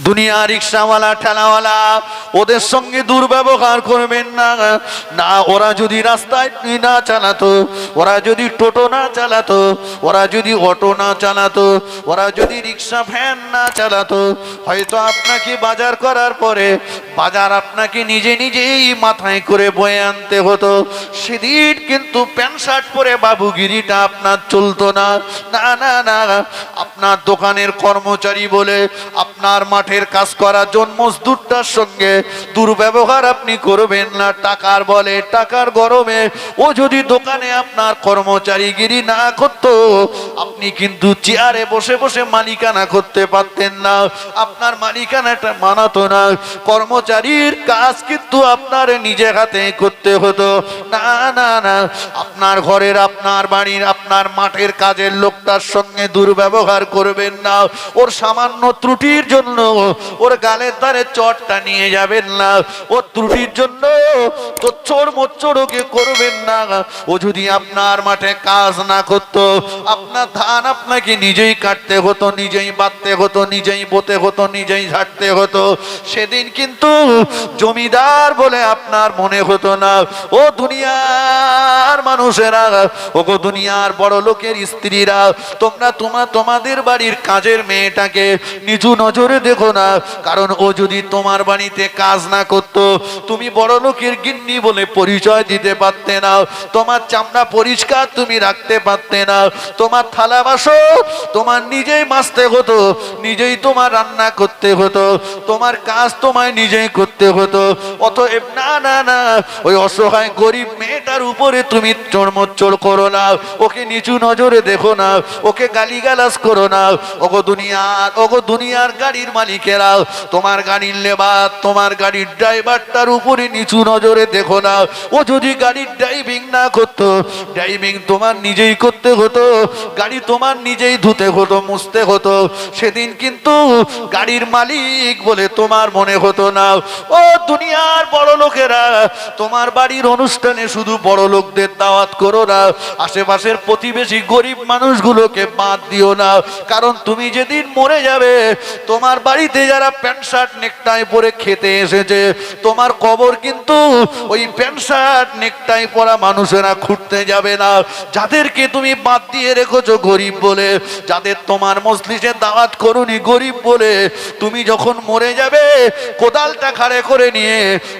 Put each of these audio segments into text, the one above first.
দুনিয়া রিক্সাওয়ালা ঠেলাওয়ালা ওদের সঙ্গে দুর্ব্যবহার করবেন না। না, ওরা যদি রাস্তায় না চালাতো, ওরা যদি টোটো না চালাতো, ওরা যদি অটো না চালাতো, ওরা যদি রিক্সা, ভ্যান না চালাতো, হয়তো আপনাকে বাজার করার পরে বাজার আপনাকে নিজে নিজেই মাথায় করে বয়ে আনতে হতো। সেদিন কিন্তু প্যান্ট শার্ট পরে বাবুগিরিটা আপনার চলতো না। না না না, আপনার দোকানের কর্মচারী বলে আপনার মাঠের কাজ করা জন মজদুরটার সঙ্গে দুর্ব্যবহার আপনি করবেন না। টাকার বলে, টাকার গরমে ও যদি দোকানে আপনার কর্মচারীগিরি না করতো, আপনি কিন্তু চেয়ারে বসে বসে মালিকানা করতে পারতেন না। আপনার মালিকানাটা মানাতো না। কর্মচারীর কাজ কিন্তু আপনার নিজে হাতে করতে হতো। না না না, আপনার ঘরের, আপনার বাড়ির, আপনার মাঠের কাজের লোকটার সঙ্গে দুর্ব্যবহার করবেন না। ওর সামান্য ত্রুটির জন্য ওর গালের ধারে চটটা নিয়ে যাবেন না। ওর ত্রুটির জন্য ওকে করবেন না। ও যদি আপনার মাঠে কাজ না করতো, আপনার ধান আপনাকে নিজেই কাটতে হতো, নিজেই বাঁধতে হতো, নিজেই বোতে হতো, নিজেই ঝাড়তে হতো। সেদিন কিন্তু জমিদার বলে আপনার মনে হতো না। ও দুনিয়ার মানুষেরা ও গো দুনিয়ার বড় লোকের স্ত্রীরা, তোমরা তোমার তোমাদের বাড়ির কাজের মেয়েটাকে নিচু নজরে দেখো না। কারণ ও যদি তোমার বাড়িতে কাজ না করতো। তুমি বড় লোকের গিন্নি বলে পরিচয় দিতে পারতে না। তোমার চামড়া পরিষ্কার তুমি রাখতে পারতে না। তোমার থালা বাসো তোমার নিজেই মাজতে হতো, নিজেই তোমার রান্না করতে হতো। তোমার কাজ তোমায় নিজেই করতে হতো। অতএব না না না, ওই অসহায় গরিব মেয়েটার উপরে তুমি চড়মচ্চড় করো না। ওকে নিচু নজরে দেখো না। ওকে গালিগালাজ করো না। ওগো দুনিয়ার ওগো দুনিয়ার গাড়ির মালিকেরা, তোমার গাড়ির লেবার, তোমার গাড়ির ড্রাইভারটার উপরে নিচু নজরে দেখো না। ও যদি গাড়ির ড্রাইভিং না করতো, ড্রাইভিং তোমার নিজেই করতে হতো, গাড়ি তোমার নিজেই ধুতে হতো, মুছতে হতো। সেদিন কিন্তু গাড়ির মালিক বলে তোমার মনে হতো না। ও দুনিয়ার বড় লোকেরা, তোমার বাড়ির অনুষ্ঠানে শুধু বড় লোকদের দাওয়াত করো না। আশেপাশের প্রতিবেশী গরিব মানুষগুলোকে বাদ দিও না। কারণ তুমি যেদিন মরে যাবে, তোমার বাড়িতে যারা প্যান্ট, শার্ট নেকটাই পরে খেতে এসেছে, তোমার কবর কিন্তু ওই প্যান্ট শার্ট নেকটাই পরা মানুষেরা খুঁড়তে যাবে না। যাদেরকে তুমি বাদ দিয়ে রেখেছো গরিব বলে, যাদের তোমার মসজিদে দাওয়াত করুনি গরিব বলে, তুমি যখন মরে যাবে, কোদালটা খাড়ে করে নিয়ে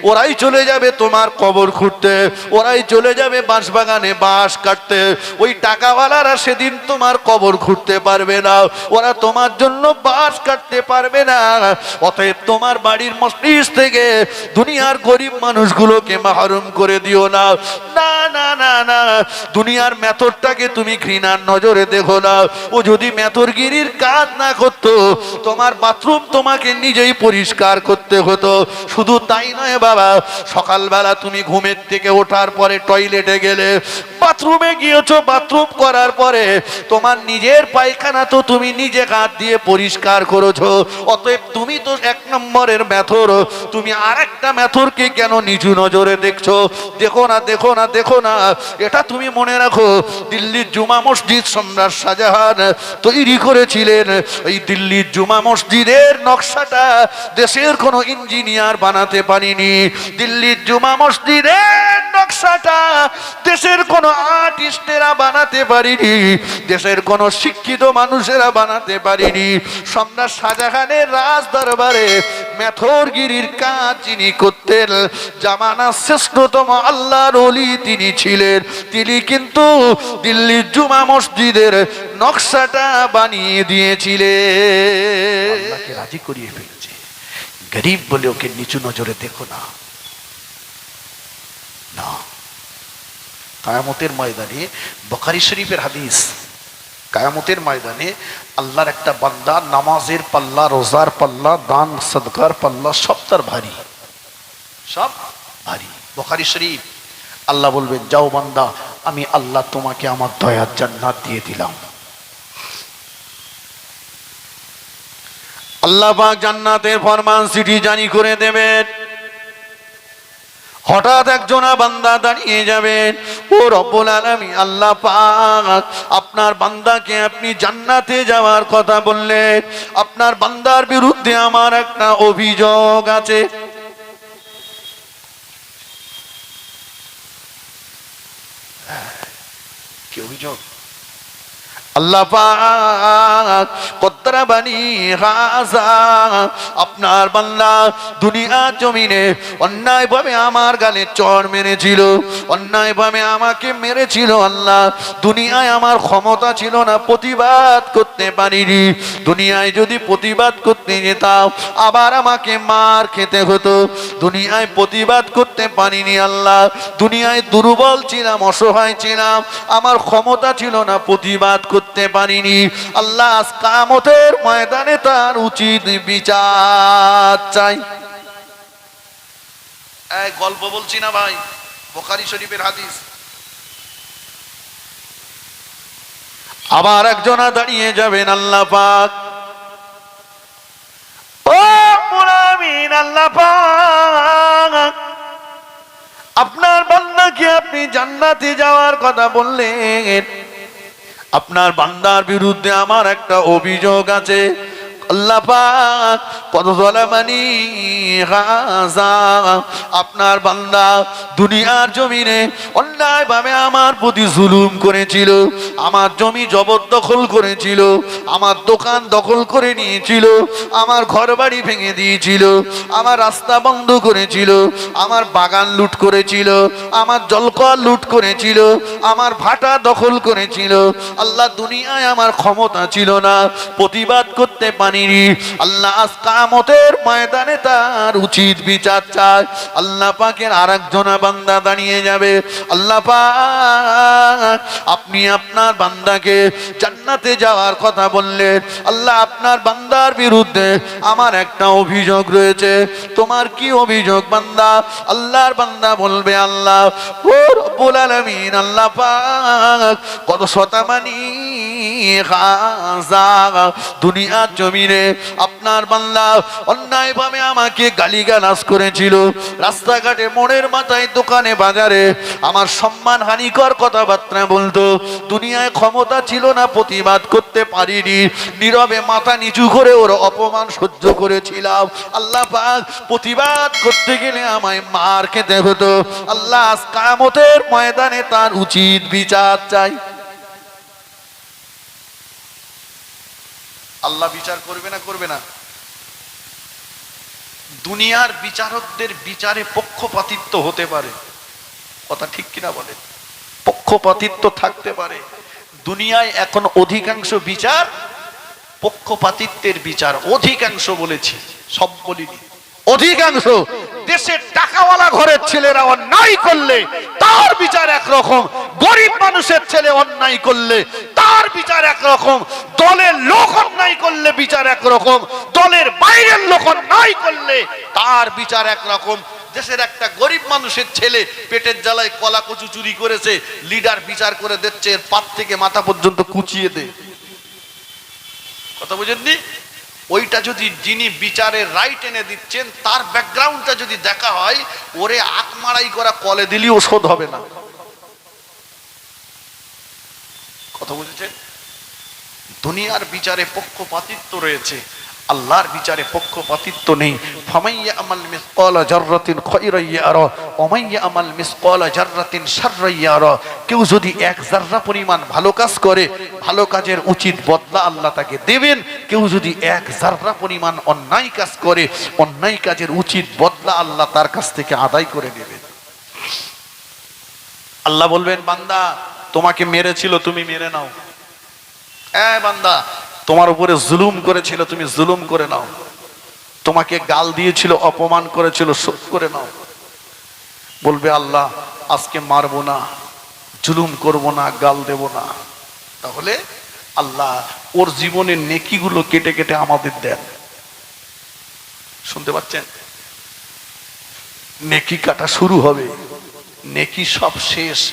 ওরাই চলে যাবে তোমার কবর খুঁড়তে, ওরাই চলে যাবে বাঁশ বাগানে বাঁশ কাটতে। ওই টাকাওয়ালারা সেদিন তোমার কবর খুঁড়তে পারবে না। ওরা তোমার জন্য বাঁশ কাটতে পারবে না। অতএব তোমার বাড়ির মসজিদ থেকে দুনিয়ার গরিব মানুষগুলোকে মাহরুম করে দিও না। না না না না। দুনিয়ার মেথরটাকে তুমি ঘৃণার নজরে দেখো না। ও যদি মেথরগিরির কাজ না করতো, তোমার বাথরুম তোমাকে নিজেই পরিষ্কার করতে হতো। শুধু তাই নয় বাবা, সকালবেলা তুমি ঘুমের থেকে ওঠার পরে টয়লেটে গেলে, বাথরুমে গিয়েছো, বাথরুম করার পরে তোমার নিজের পায়খানা তো তুমি নিজে কাঁধ দিয়ে পরিষ্কার করেছ। অতএব তুমি তো এক নম্বরের মেথর। তুমি আর একটা মেথরকে কেন নিচু নজরে দেখছ? দেখো না দেখো না দেখো না। এটা তুমি মনে রাখো, দিল্লির জুমা মসজিদ সম্রাট শাহজাহান তৈরি করেছিলেন। এই দিল্লির জুমা মসজিদের নকশাটা দেশের কোনো ইঞ্জিনিয়ার বানাতে পারিনি। দিল্লির জুমা মসজিদের নকশাটা দেশের কোনো আর্টিস্টেরা বানাতে পারিনি। দেশের কোনো শিক্ষিত মানুষেরা বানাতে পারিনি। সম্রাট শাহজাহানের রাজ দরবারে মেথরগিরির কাজ যিনি করতেন জামানা শ্রেষ্ঠতম আল্লাহর অলি তিনি ছিলেন। তিনি কিন্তু দিল্লির জুমা মসজিদের নকশাটা বানিয়ে দিয়েছিলেন। রাজি করিয়ে ফেলেছে। গরিব বলে ওকে নিচু নজরে দেখো না। কায়ামতের ময়দানে বখারি শরীফের হাদিস কায়ামতের ময়দানে আল্লাহর একটা বান্দা নামাজের পাল্লা, রোজার পাল্লা, দান, সদকার পাল্লা, সব তার ভারী। সব ভারী। বখারি শরীফ। আল্লাহ বলবেন, যাও বান্দা, আমি আল্লাহ তোমাকে আমার দয়ার জান্নাত দিয়ে দিলাম। আল্লাহ জান্নাতের ফরমান সিটি জানি করে দেবেন। হঠাৎ একজনা বান্দা দাঁড়িয়ে যাবেন ও রব্বুল আলামিন, আল্লাহ পাক আপনার বান্দাকে আপনি জান্নাতে যাওয়ার কথা বললেন। আপনার বান্দার বিরুদ্ধে আমার একটা অভিযোগ আছে। কি অভিযোগ? আল্লাহ পাক কদ্রা বানি হাজা আপনার বান্দা দুনিয়া জমিনে অন্যায় ভাবে আমার গালে চড় মেরেছিল, অন্যায় ভাবে আমাকে মেরেছিল আল্লাহ। দুনিয়ায় আমার ক্ষমতা ছিল না, প্রতিবাদ করতে পারিনি। দুনিয়ায় যদি প্রতিবাদ করতে যেতাম, আবার আমাকে মার খেতে হতো। দুনিয়ায় প্রতিবাদ করতে পারিনি আল্লাহ। দুনিয়ায় দুর্বল ছিলাম, অসহায় ছিলাম, আমার ক্ষমতা ছিল না, প্রতিবাদ করতে পারিনি। আল্লাহ কামতের ময়দানে তার উচিত বিচার চাই। গল্প বলছি না ভাই, বোখারি শরীফের হাদিস। আবার একজনা দাঁড়িয়ে যাবেন আল্লাহ পাক। ও মুরামিন আল্লাহ পাক, আপনার বান্দাকে আপনি জান্নাতে যাওয়ার কথা বললেন। আপনার বান্দার বিরুদ্ধে আমার একটা অভিযোগ আছে। আপনার বান্দা দুনিয়ার জমিনে অন্যায় ভাবে আমার প্রতি জুলুম করেছিল, আমার জমি জবরদখল করেছিল, আমার দোকান দখল করে নিয়েছিল, আমার ঘর বাড়ি ভেঙে দিয়েছিল, আমার রাস্তা বন্ধ করেছিল, আমার বাগান লুট করেছিল, আমার জলকল লুট করেছিল, আমার ভাটা দখল করেছিল। আল্লাহ দুনিয়ায় আমার ক্ষমতা ছিল না, প্রতিবাদ করতে পারিনি আল্লাহ কামতের ময়দানে তার উচিত বিচার চায়। আল্লাহ পাকের আর একজনা বান্দা দাঁড়িয়ে যাবে। আল্লাহ পাক, আপনি আপনার বান্দাকে জান্নাতে যাওয়ার কথা বললেন আল্লাহ আপনার বান্দার বিরুদ্ধে আমার একটা অভিযোগ রয়েছে। তোমার কি অভিযোগ বান্দা? আল্লাহর বান্দা বলবে, আল্লাহ, ও রব্বুল আলামিন, আল্লাহ পাক, কত শতামানি দুনিয়ার জমিনে আপনার বান্দা অন্যায়ভাবে আমাকে গালিগালাজ করেছিল। রাস্তাঘাটে মোড়ের মাথায়, দোকানে, বাজারে আমার সম্মান হানিকর কথাবার্তা বলতো। দুনিয়ায় ক্ষমতা ছিল না প্রতিবাদ করতে পারিনি। নীরবে মাথা নিচু করে ওর অপমান সহ্য করেছিলাম। আল্লাহ প্রতিবাদ করতে গেলে আমায় মার খেতে হতো। আল্লাহ কামতের ময়দানে তার উচিত বিচার চাই। আল্লাহ বিচার করবে না করবে না? দুনিয়ার বিচারকদের বিচারে পক্ষপাতিত্ব হতে পারে। কথা ঠিক কিনা বলে পক্ষপাতিত্ব থাকতে পারে। দুনিয়ায় এখন অধিকাংশ বিচার পক্ষপাতিত্বের বিচার অধিকাংশ বলেছি সব বলিনি। অধিকাংশ দেশের টাকাওয়ালা ঘরের ছেলেরা অন্যায় করলে, তার বিচার একরকম। গরিব মানুষের ছেলে অন্যায় করলে, তার বিচার একরকম। দলের লোক অন্যায় করলে বিচার একরকম। দলের বাইরের লোক অন্যায় করলে তার বিচার একরকম। দেশের একটা গরিব মানুষের ছেলে পেটের জ্বালায় কলা কচু চুরি করেছে, লিডার বিচার করে দিচ্ছে, এর পাত থেকে মাথা পর্যন্ত কুচিয়ে দে কথা বুঝেননি? ওইটা যদি যিনি বিচারে রাইট এনে দিচ্ছেন, তার ব্যাকগ্রাউন্ডটা যদি দেখা হয়, ওরে আক মারাই করা কলে দিলেও শোধ হবে না। কথা বুঝেছেন? দুনিয়ার বিচারে পক্ষপাতিত্ব রয়েছে। আল্লাহর বিচারে পক্ষপাতিত্ব নেই। ফামাইয়া আমাল মিসকালা জাররাতিন খায়রান ইয়ারা ওমাইয়া আমাল মিসকালা জাররাতিন শাররান ইয়ারা কেউ যদি এক জাররা পরিমাণ ভালো কাজ করে, ভালো কাজের উচিত বদলা আল্লাহ তাকে দেবেন। কেউ যদি এক জাররা পরিমাণ অন্যায় কাজ করে, অন্যায় কাজের উচিত বদলা আল্লাহ তার কাছ থেকে আদায় করে নেবেন। আল্লাহ বলবেন, বান্দা, তোমাকে মেরেছিল, তুমি মেরে নাও। হ্যাঁ বান্দা তোমার উপরে জুলুম করেছিল, তুমি জুলুম করে নাও। তোমাকে গাল দিয়েছিল, অপমান করেছিল, শোধ করে নাও। বলবে, আল্লাহ, আজকে মারবো না, জুলুম করব না, গাল দেব না। তাহলে আল্লাহ ওর জীবনের নেকিগুলো কেটে কেটে আমাদের দেন। শুনতে পাচ্ছেন? নেকি কাটা শুরু হবে। নেকি সব শেষ।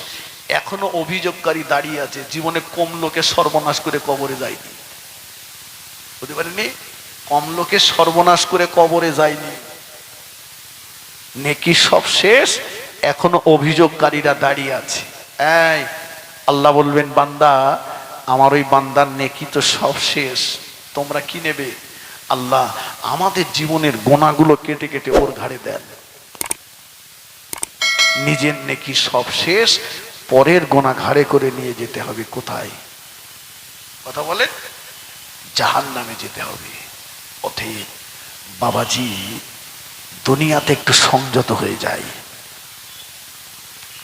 এখনও অভিযোগকারী দাঁড়িয়ে আছে। জীবনে কম লোকে সর্বনাশ করে কবরে যায়নি। বুঝতে পারেননি? কম লোকে সর্বনাশ করে কবরে যায়নি। নেকি সব শেষ, এখনও অভিযোগকারীরা দাঁড়িয়ে আছে। এই, আল্লাহ বলবেন, বান্দা, আমার ওই বান্দার নেকি তো সব শেষ। তোমরা কি নেবে? আল্লাহ আমাদের জীবনের গোনাগুলো কেটে কেটে ওর ঘাড়ে দেন। নিজের নেকি সব শেষ, পরের গোনা ঘাড়ে করে নিয়ে যেতে হবে। কোথায়? কথা বলেন। জাহান নামে যেতে হবে। অতএব বাবাজি, দুনিয়াতে একটু সংযত হয়ে যায়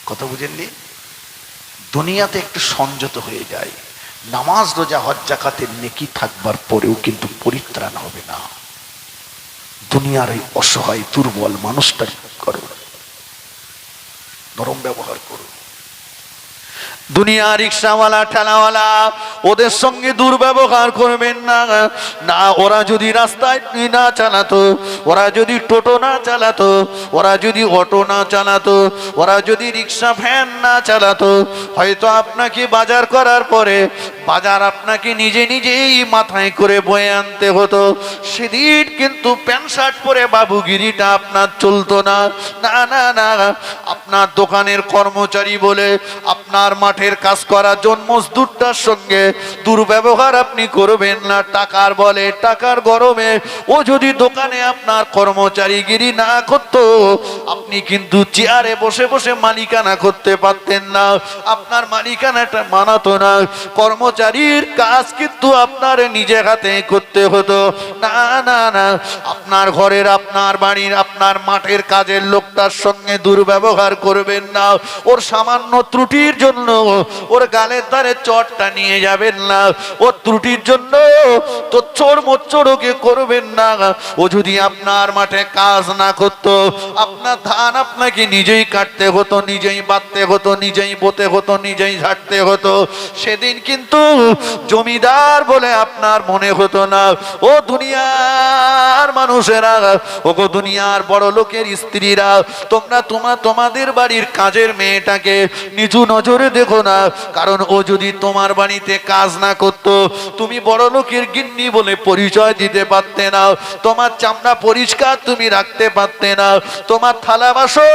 কথা বুঝেননি? দুনিয়াতে একটু সংযত হয়ে যায় নামাজ, রোজা, হজ, জাকাতের নেকি থাকবার পরেও কিন্তু পরিত্রাণ হবে না। দুনিয়ার এই অসহায়, দুর্বল মানুষটা করো? নরম ব্যবহার করো। দুনিয়া রিক্সাওয়ালা, ঠেলাওয়ালা, ওদের সঙ্গে দুর্ব্যবহার করবেন না। না, ওরা যদি রাস্তায় না চালাতো, ওরা যদি টোটো না চালাতো, ওরা যদি অটো না চালাতো, ওরা যদি রিক্সা, ভ্যান না চালাতো, হয়তো আপনাকে বাজার করার পরে বাজার আপনাকে নিজে নিজেই মাথায় করে বয়ে আনতে হতো। সেদিন কিন্তু প্যান্ট শার্ট পরে বাবুগিরিটা আপনার চলতো না। না না না, আপনার দোকানের কর্মচারী বলে আপনার মাঠের কাজ করার জন্য মজদুরটার সঙ্গে দুর্ব্যবহার আপনি করবেন না। টাকার বলে, টাকার গরমে। ও যদি দোকানে আপনার কর্মচারীগিরি না করতো, আপনি কিন্তু চেয়ারে বসে বসে মালিকানা করতে পারতেন না। আপনার মালিকানাটা মানাতো না। কর্মচারীর কাজ কিন্তু আপনার নিজে হাতে করতে হতো। না না না। আপনার ঘরের, আপনার বাড়ির, আপনার মাঠের কাজের লোকটার সঙ্গে দুর্ব্যবহার করবেন না। ওর সামান্য ত্রুটির জন্য ওর গালের ধারে চটটা নিয়ে যাবেন না। ওর ত্রুটির জন্য তো চোর মোচ্চরকে করবেন না। ও যদি আপনার মাঠে কাজ না করতো, আপনার ধান আপনাকে নিজেই কাটতে হতো, নিজেই বাঁধতে হতো, নিজেই বোতে হতো, নিজেই ঝাড়তে হতো। সেদিন কিন্তু জমিদার বলে আপনার মনে হতো না। ও দুনিয়ার মানুষেরা ও গো দুনিয়ার বড় লোকের স্ত্রীরা, তোমরা তোমার তোমাদের বাড়ির কাজের মেয়েটাকে নিচু নজরে দেখো না, কারণ ও যদি তোমার বাড়িতে কাজ না করতো, তুমি বড় লোকের গিন্নি বলে পরিচয় দিতে পারতে না, তোমার চামড়া পরিষ্কার তুমি রাখতে পারতে না, তোমার থালা বাসো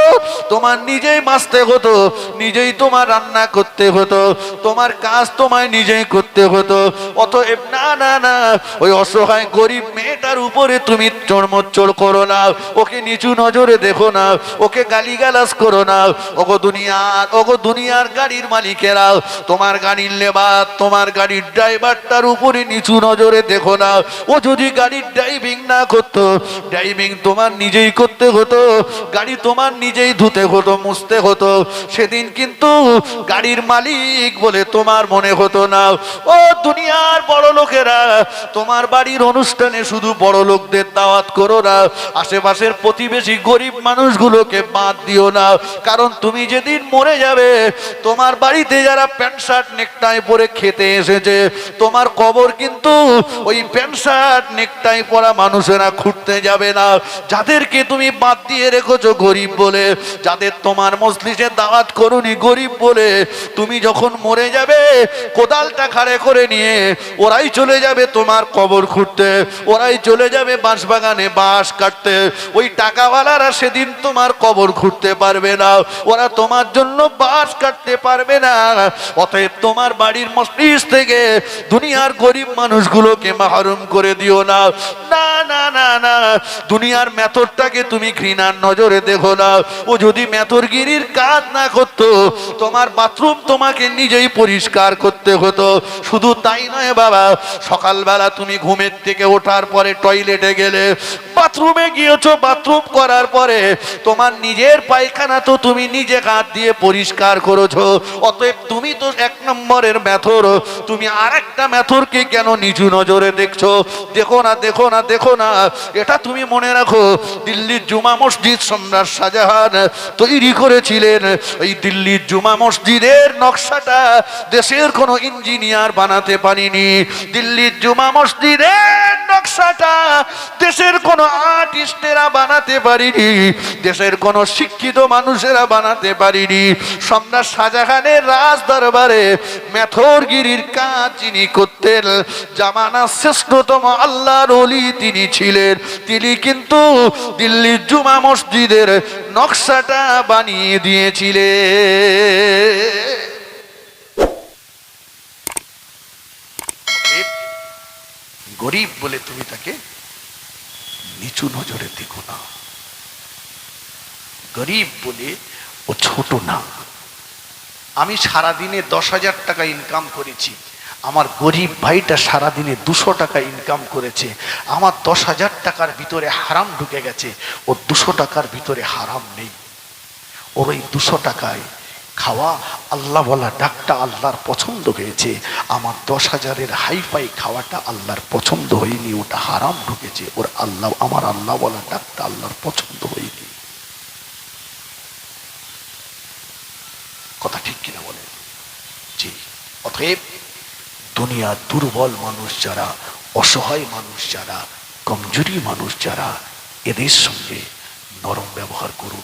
তোমার নিজেই মাজতে হতো, নিজেই তোমার রান্না করতে হতো, তোমার কাজ তোমায় নিজেই করতে হতো, অতএব না না না, ওই অসহায় গরিব মেয়েটার উপরে তুমি চড়মচ্চড় করো না, ওকে নিচু নজরে দেখো না, ওকে গালিগালাজ করো না, ওগো দুনিয়ার ওগো দুনিয়ার গাড়ির মালিকেরা তোমার গাড়ির লেবার, তোমার গাড়ির ড্রাইভারটার উপরে নিচু নজরে দেখো না। ও যদি গাড়ির ড্রাইভিং না করতো, ড্রাইভিং তোমার নিজেই করতে হতো, গাড়ি তোমার নিজেই ধুতে হতো, মুছতে হতো। সেদিন কিন্তু গাড়ির মালিক বলে তোমার মনে হতো না। ও দুনিয়ার বড় লোকেরা, তোমার বাড়ির অনুষ্ঠানে শুধু বড় লোকদের দাওয়াত করো না, আশেপাশের প্রতিবেশী গরিব মানুষগুলোকে বাদ দিও না। কারণ তুমি যেদিন মরে যাবে, তোমার বাড়িতে যারা প্যান্ট শার্ট নেকটাই পরে খেতে এসেছে, তোমার কবর কিন্তু ওই প্যান্ট শার্ট নেকটাই পরা মানুষেরা খুঁড়তে যাবে না। যাদেরকে তুমি বাদ দিয়ে রেখেছো গরিব বলে, যাদের তোমার মসজিদে দাওয়াত করুনি গরিব বলে, তুমি যখন মরে যাবে, কোদালটা খাড়ে করে নিয়ে ওরাই চলে যাবে তোমার কবর খুঁড়তে, ওরাই চলে যাবে বাঁশ বাগানে বাঁশ কাটতে। ওই টাকাওয়ালারা সেদিন তোমার কবর খুঁড়তে পারবে না, ওরা তোমার জন্য বাঁশ কাটতে পারবে না। অতএব তোমার বাড়ির থেকে দুনিয়ার গরিব মানুষগুলোকে মাহরুম করে দিও না। না না না না। দুনিয়ার মেথরটাকে তুমি ঘৃণার নজরে দেখো না। ও যদি মেথরগিরির কাজ না করতো, তোমার বাথরুম তোমাকে নিজেই পরিষ্কার করতে হতো। শুধু তাই নয় বাবা, সকালবেলা তুমি ঘুমের থেকে ওঠার পরে টয়লেটে গেলে, বাথরুমে গিয়েছো, বাথরুম করার পরে তোমার নিজের পায়খানা তো তুমি নিজে হাত দিয়ে পরিষ্কার করেছ। অতএব তুমি তো এক নম্বরের ম্যাথর তুমি আর একটা মেথরকে কেন নিচু নজরে দেখছ? দেখো না দেখো না দেখো না। এটা তুমি মনে রাখো, দিল্লির জুমা মসজিদ সম্রাট শাহজাহান তৈরি করেছিলেন। এই দিল্লির জুমা মসজিদের নকশাটা দেশের কোনো ইঞ্জিনিয়ার বানাতে পারিনি। দিল্লির জুমা মসজিদের নকশাটা দেশের কোন আর্টিস্টেরা বানাতে পারিনি, দেশের কোন শিক্ষিত মানুষেরা বানাতে পারিনি। সম্রাট শাহজাহানের রাজ দরবারে মেথরগিরির কাজ যিনি করতেন, জামানা শ্রেষ্ঠতম আল্লাহর অলি তিনি ছিলেন। তিনি কিন্তু দিল্লির জুমা মসজিদের নকশাটা বানিয়ে দিয়েছিলেন। গরিব বলে তুমি তাকে নিচু নজরে দেখো না। গরিব বলে, ও ছোট না। আমি সারাদিনে দশ হাজার টাকা ইনকাম করেছি। আমার গরিব ভাইটা সারাদিনে দুশো টাকা ইনকাম করেছে। আমার দশ হাজার টাকার ভিতরে হারাম ঢুকে গেছে। ও দুশো টাকার ভিতরে হারাম নেই। ওর ওই দুশো টাকায় খাওয়া আল্লাহ বলা ডাকটা আল্লাহর পছন্দ হয়েছে। আমার দশ হাজারের হাইফাই খাওয়াটা আল্লাহর পছন্দ হয়নি, ওটা হারাম ঢুকেছে। ওর আল্লাহ, আমার আল্লাহ বলা ডাকটা আল্লাহর পছন্দ হয়নি। কথা ঠিক কিনা বলেন? জি। অতএব দুনিয়া দুর্বল মানুষ যারা, অসহায় মানুষ যারা, কমজোরি মানুষ যারা, এদের সঙ্গে নরম ব্যবহার করুন।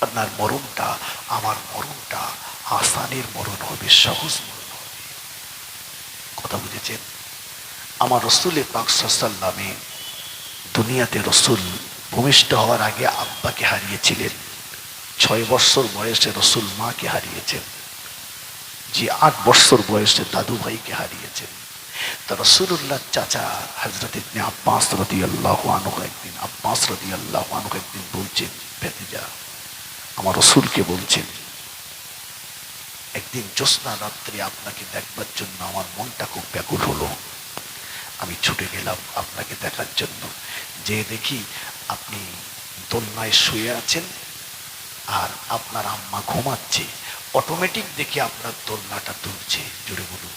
আপনার মরণটা, আমার মরণটা, আসানের মরণ হবে, সহজ মরণ হবে। কথা বুঝেছেন? আমার রসুলের পাকসাল্লামে দুনিয়াতে রসুল ভূমিষ্ঠ হওয়ার আগে আব্বাকে হারিয়েছিলেন। ছয় বৎসর বয়সে রসুল মাকে হারিয়েছেন। যে আট বৎসর বয়সে দাদু ভাইকে হারিয়েছেন। তা রসুল্লাহ চাচা হজরত আব্বাস রদি আল্লাহ আনহ একদিন, আব্বাস রদি আল্লাহ আনহ একদিন বলছেন, ভেতিজা আমার রসুলকে বলছেন, একদিন জ্যোৎস্না রাত্রে আপনাকে দেখবার জন্য আমার মনটা খুব ব্যাকুল হলো। আমি ছুটে গেলাম আপনাকে দেখার জন্য। যে দেখি আপনি দোলনায় শুয়ে আছেন আর আপনার আম্মা ঘুমাচ্ছে। অটোমেটিক দেখে আপনার দোলনাটা তুলছে জুড়ে বলুন।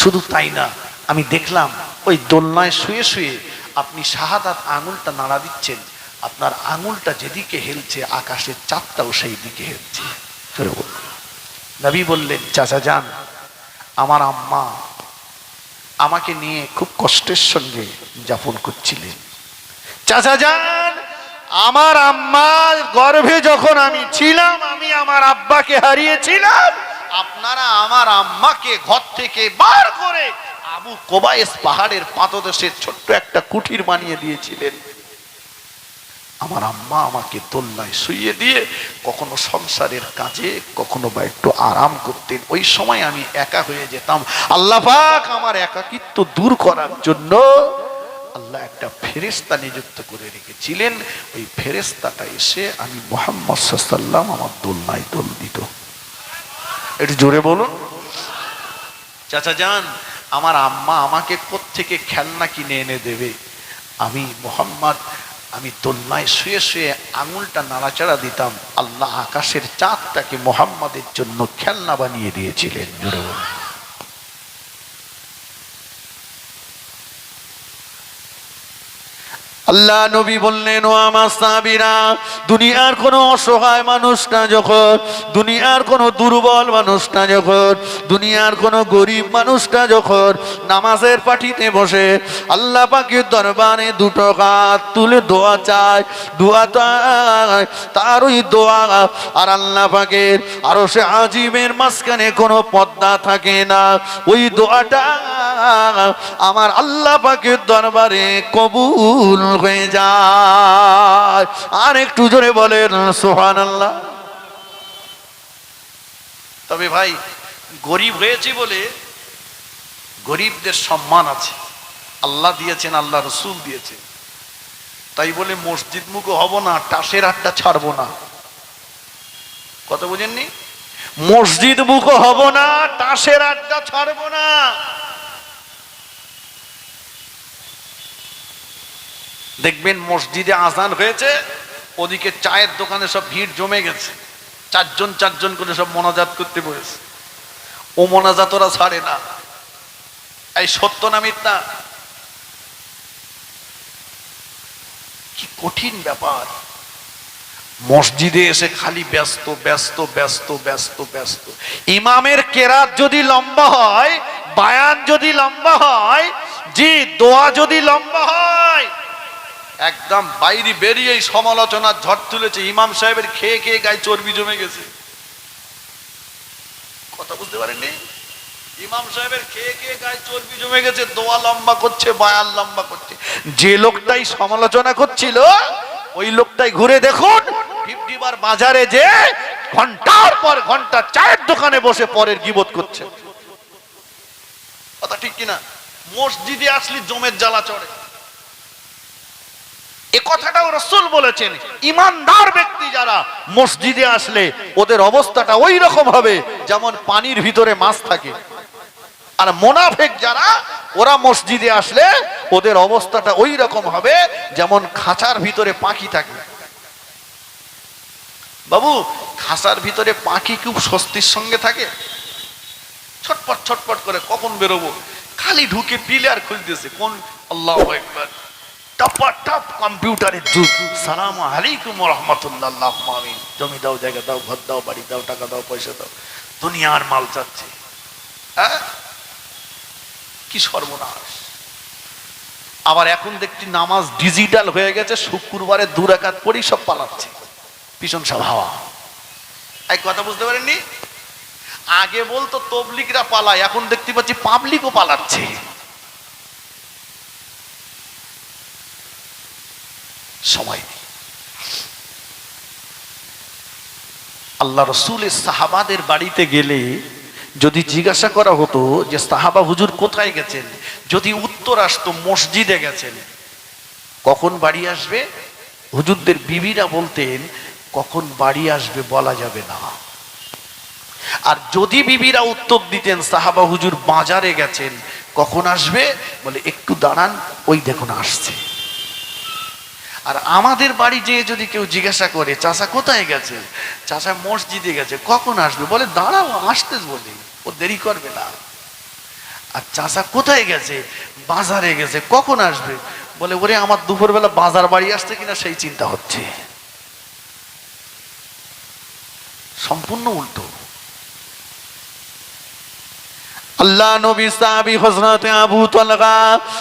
শুধু তাই না, আমি দেখলাম ওই দোলনায় শুয়ে শুয়ে আপনি শাহাদাত আঙুলটা নাড়া দিচ্ছেন। আপনার আঙুলটা যেদিকে হেলছে, আকাশের চাঁদটাও সেই দিকে হেলছে। নবী বললেন, চাচা যান, আমার আম্মা আমাকে নিয়ে খুব কষ্টের সঙ্গে যাপন করছিলেন। চাচা যান, আমার আম্মার গর্ভে যখন আমি ছিলাম, আমি আমার আব্বাকে হারিয়েছিলাম। আপনারা আমার আম্মাকে ঘর থেকে বার করে আবু কোবায়েস পাহাড়ের পাতদেশের ছোট্ট একটা কুঠির বানিয়ে দিয়েছিলেন। আমার আম্মা আমাকে দোলনায় শুইয়ে দিয়ে কখনো সংসারের কাজে, কখনো বা একটু আরাম করতেন। ওই সময় আমি একা হয়ে যেতাম। আল্লাহ পাক আমার একাকিত্ব দূর করার জন্য আল্লাহ একটা ফেরেস্তা নিযুক্ত করে রেখেছিলেন। ওই ফেরেস্তাটা এসে আমি মোহাম্মদ সাল্লাম আমার দোলনায় দোল দিত। একটু জোরে বলুন। চাচা যান, আমার আম্মা আমাকে থেকে খেলনা কিনে এনে দেবে? আমি মোহাম্মদ আমি দোলনায় শুয়ে শুয়ে আঙুলটা নাড়াচাড়া দিতাম, আল্লাহ আকাশের চাঁদটাকে মোহাম্মদের জন্য খেলনা বানিয়ে দিয়েছিলেন আল্লাহ নবী বললেন, ও আমার সাবিরা দুনিয়ার কোনো অসহায় মানুষটা যখন, দুনিয়ার কোনো দুর্বল মানুষটা যখন, দুনিয়ার কোনো গরিব মানুষটা যখন নামাজের পাঠিতে বসে, আল্লাহ পাখির দরবারে দুটো হাত তুলে দোয়া চায় দোয়া চায়, তার ওই দোয়া আর আল্লাহ পাকের আরও সে আজিমের মাঝখানে কোনো পদ্মা থাকে না। ওই দোয়াটা আমার আল্লাহ পাখির দরবারে কবুল হয়ে যায়। আর একটু জোরে বলেন সোহান আল্লাহ তবে ভাই, গরিব হয়েছি বলে গরিবদের সম্মান আছে। আল্লাহ দিয়েছেন, আল্লাহ রসুল দিয়েছেন। তাই বলে মসজিদ মুখ হব না, টাসের আড্ডা ছাড়বো না। কত বুঝেননি? মসজিদ মুখ হব না, টাসের আড্ডা ছাড়বো না। দেখবেন মসজিদে আজান হয়েছে, ওদিকে চায়ের দোকানে সব ভিড় জমে গেছে। চারজন চারজন করে সব মনাজাত করতে বসেছে। ও মনাজাত ওরা ছাড়ে না। এই সত্য না মিথ্যা? কি কঠিন ব্যাপার। মসজিদে এসে খালি ব্যস্ত ব্যস্ত ব্যস্ত ব্যস্ত ব্যস্ত। ইমামের কেরাত যদি লম্বা হয় বায়ান যদি লম্বা হয় জি দোয়া যদি লম্বা হয় একদম বাইরে বেরিয়েই সমালোচনার ঝড় তুলেছে। ইমাম সাহেবের খেয়ে খেয়ে গায়ে চর্বি জমে গেছে। কথা বুঝতে পারেননি? ইমাম সাহেবের খেয়ে খেয়ে গায়ে চর্বি জমে গেছে, দোয়া লম্বা করছে লম্বা করছে। যে লোকটাই সমালোচনা করছিল, ওই লোকটাই ঘুরে দেখুন ঘণ্টার পর দোকানে বসে পরের করছে। কথা ঠিক মসজিদে আসলে জমের জ্বালা চড়ে। এ কথাটাও রসুল বলেছেন ইমানদার ব্যক্তি যারা মসজিদে আসলে ওদের অবস্থাটা ওই রকম হবে যেমন পানির ভিতরে মাছ থাকে। আর মোনাফেক যারা, ওরা মসজিদে আসলে ওদের অবস্থাটা ওই রকম হবে যেমন খাঁচার ভিতরে পাখি থাকে। বাবু, খাঁচার ভিতরে পাখি খুব স্বস্তির সঙ্গে থাকে। ছটপট ছটপট করে কখন বেরোবো? খালি ঢুকে পিলার খুলতেছে, কোন আল্লাহ একবার যুগ। সালাম জমি দাও, জায়গা দাও, ঘর দাও, বাড়ি দাও, টাকা দাও, পয়সা দাও, দুনিয়ার মাল চাচ্ছে। হ্যাঁ? কি সর্বনাশ। আবার এখন দেখছি নামাজ ডিজিটাল হয়ে গেছে, শুক্রবারে দুরাকাত পড়ি সব পালাচ্ছে। ভীষণ সব হাওয়া এই কথা বুঝতে পারেননি? আগে বলতো তবলিকরা পালায়, এখন দেখতে পাচ্ছি পাবলিকও পালাচ্ছে। সময় নেই। আল্লাহ রসুলের সাহাবাদের বাড়িতে গেলে যদি জিজ্ঞাসা করা হতো যে, সাহাবা হুজুর কোথায় গেছেন? যদি উত্তর আসতো, মসজিদে গেছেন। কখন বাড়ি আসবে? হুজুরদের বিবিরা বলতেন, কখন বাড়ি আসবে বলা যাবে না। আর যদি বিবিরা উত্তর দিতেন, সাহাবা হুজুর বাজারে গেছেন, কখন আসবে? বলে, একটু দাঁড়ান, ওই দেখুন, আসছে। আর আমাদের বাড়ি যেয়ে যদি কেউ জিজ্ঞাসা করে চাচা কোথায় গেছে? চাচা মসজিদে গেছে। কখন আসবে? বলে, দাঁড়াও আসতে বলি। ও দেরি করবে না। আর চাচা কোথায় গেছে? বাজারে গেছে। কখন আসবে? বলে, ওরে, আমার দুপুরবেলা বাজার বাড়ি আসছে কিনা সেই চিন্তা হচ্ছে। সম্পূর্ণ উল্টো। আল্লাহ নবী সাহাবী হযরত আবু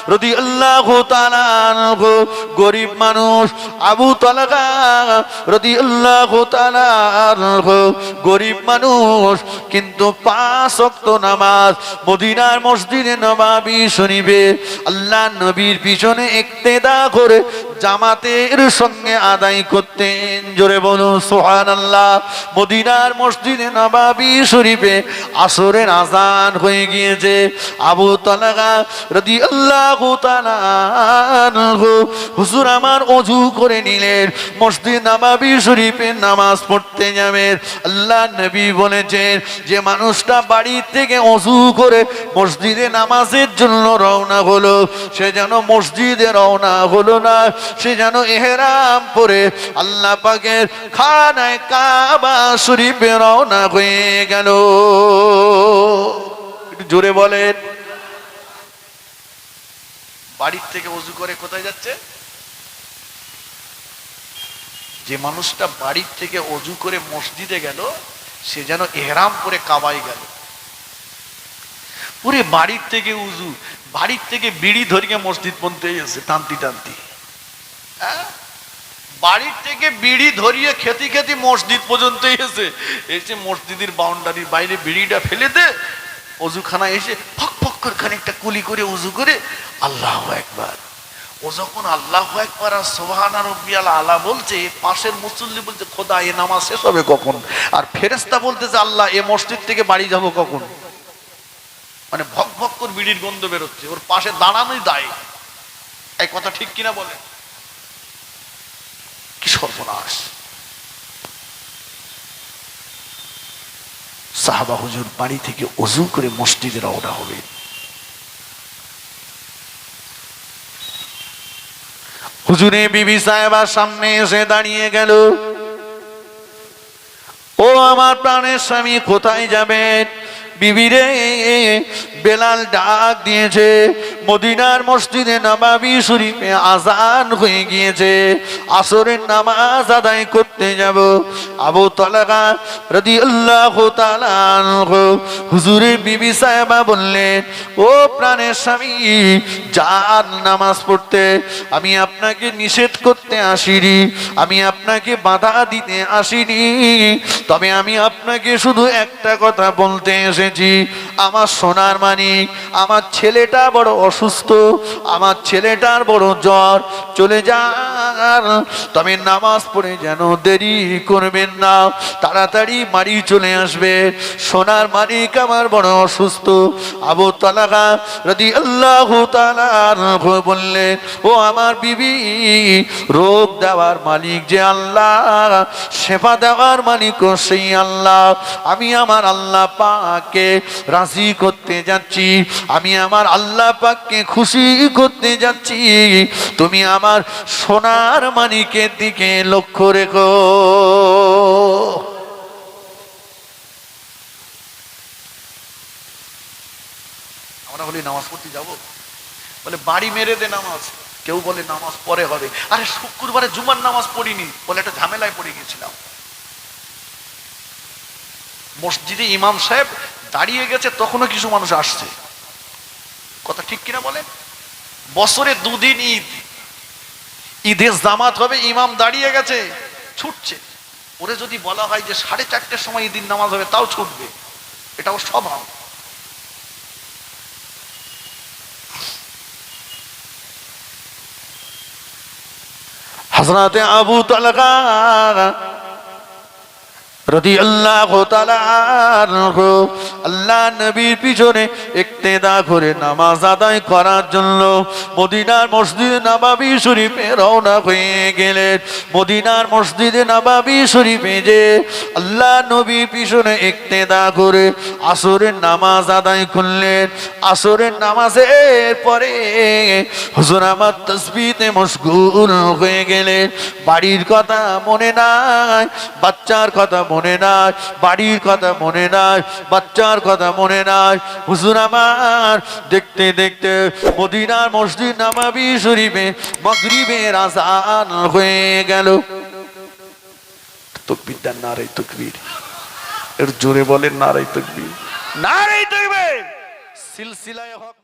রাদিয়াল্লাহু তাআলা আনহু, গরিব মানুষ, আবু রাদিয়াল্লাহু তাআলা আনহু, গরিব মানুষ, কিন্তু পাঁচ ওয়াক্ত নামাজ মদিনার মসজিদে নবাবী শরীফে আল্লাহ নবীর পিছনে ইক্তেদা করে জামাতের সঙ্গে আদায় করতেন। জোরে বলুন আল্লাহ মদিনার মসজিদে নবাবী শরীফে আসরের আজান হয়ে গিয়েছে। আবু তালাগা রদি আল্লাহ হুজুর আমার অজু করে নিলেন। মসজিদ নবাবি শরীফে নামাজ পড়তে যাবেন আল্লাহ নবী বলেছেন যে মানুষটা বাড়ি থেকে অজু করে মসজিদে নামাজের জন্য রওনা হলো। সে যেন মসজিদে রওনা হলো না। সে যেন এহেরাম পরে আল্লাহ পাকের খানায় কাবা শরীফে রওনা হয়ে গেল। জোরে বলেন। বাড়ির থেকে অজু করে কোথায় যাচ্ছে? যে মানুষটা বাড়ির থেকে অজু করে মসজিদে গেল, সে যেন এহরাম পরে কাবাই গেল। পুরে বাড়ির থেকে উজু, বাড়ির থেকে বিড়ি ধরিয়ে মসজিদ পর্যন্ত এসে টানতি টানতি। হ্যাঁ? বাড়ির থেকে বিড়ি ধরিয়ে খেতে খেতে মসজিদ পর্যন্ত এসে এসে মসজিদের বাউন্ডারির বাইরে বিড়িটা ফেলে দে, অজুখানা এসে ফক ফক করে খানিকটা কুলি করে উজু করে আল্লাহ একবার ও যখন আল্লাহ একবার আর সোহানা রব্বিয়াল আলা বলছে, পাশের মুসল্লি বলছে, খোদা, এ নামাজ শেষ হবে কখন? আর ফেরেস্তা বলতে যে, আল্লাহ, এ মসজিদ থেকে বাড়ি যাব কখন? মানে ভক ভক করে বিড়ির গন্ধ বেরোচ্ছে, ওর পাশে দাঁড়ানোই দায়। এই কথা ঠিক কিনা বলে সর্বনাশ। সাহাবা হুজুর বাড়ি থেকে অজু করে মসজিদে রওনা হবে। হুজুরে বিবি সাহেবার সামনে এসে দাঁড়িয়ে গেল। ও আমার প্রাণের স্বামী, কোথায় যাবেন? বিবি রে বেলাল ডাক দিয়েছে, মদিনার মসজিদে নবাবি শরীফে আজান হয়ে গিয়েছে, আসরের নামাজ আদায় করতে যাব। আবু তালাকা রদি আল্লাহ হুজুরের বিবি সাহেবা বললেন, ও প্রাণের স্বামী যান নামাজ পড়তে আমি আপনাকে নিষেধ করতে আসিনি, আমি আপনাকে বাধা দিতে আসিনি, তবে আমি আপনাকে শুধু একটা কথা বলতে এসেছি, আমার সোনার মানিক আমার ছেলেটা বড় অসুস্থ, আমার ছেলেটার বড় জ্বর, চলে যান। তবে নামাজ পড়ে যেন দেরি করবেন না, তাড়াতাড়ি মারি চলে আসবে। সোনার মালিক আমার বড় অসুস্থ। আবু তালাকা যদি আল্লাহ বললেন, ও আমার বিবি, রোগ দেওয়ার মালিক যে আল্লাহ, সেবা দেওয়ার মালিক ও সেই আল্লাহ। আমি আমার আল্লাহ পাককে রাজি করতে যাচ্ছি, আমি আমার আল্লাহ পাককে খুশি করতে যাচ্ছি। তুমি আমার সোনার মানিকের দিকে লক্ষ্য রেখো। আমরা বলি নামাজ পড়তে যাব? বলে, বাড়ি মেরে দে নামাজ। কেউ বলে, নামাজ পরে হবে। আরে, শুক্রবারে জুমার নামাজ পড়িনি। বলে, একটা ঝামেলায় পড়ে গেছিলাম। মসজিদে ইমাম সাহেব দাঁড়িয়ে গেছে, তখনও কিছু মানুষ আসছে। কথা ঠিক কিনা বলেন? বছরে দুদিন ঈদ। ঈদের জামাত হবে, ইমাম দাঁড়িয়ে গেছে, ছুটছে। ওরে যদি বলা হয় যে সাড়ে চারটের সময় ঈদের নামাজ হবে, তাও ছুটবে। এটাও স্বভাব। হজরতে আবু তালকা আল্লাহ নবীর পিছনে ইক্তেদা করে নামাজ করার জন্য মদিনার রওনা হয়ে গেলেন। মদিনার মসজিদে শরীফে যে আল্লাহ নবীর পিছনে ইক্তেদা করে আসরের নামাজ আদায় করলেন। আসরের নামাজের পরে হুজুর আমার তসবিতে মশগুল হয়ে গেলেন। বাড়ির কথা মনে নাই, বাচ্চার কথা মনে নাই বাড়ির কথা মনে নাই বাচ্চার কথা মনে নাই। হুজুর আমার দেখতে দেখতে মদিনার মসজিদ নামাবি শরীফে মগরিবের আজান হয়ে গেল। তকবির দেন নারাই তকবির। এর জোরে বলেন নারাই তকবির। নারাই তকবির! সিলসিলায় হক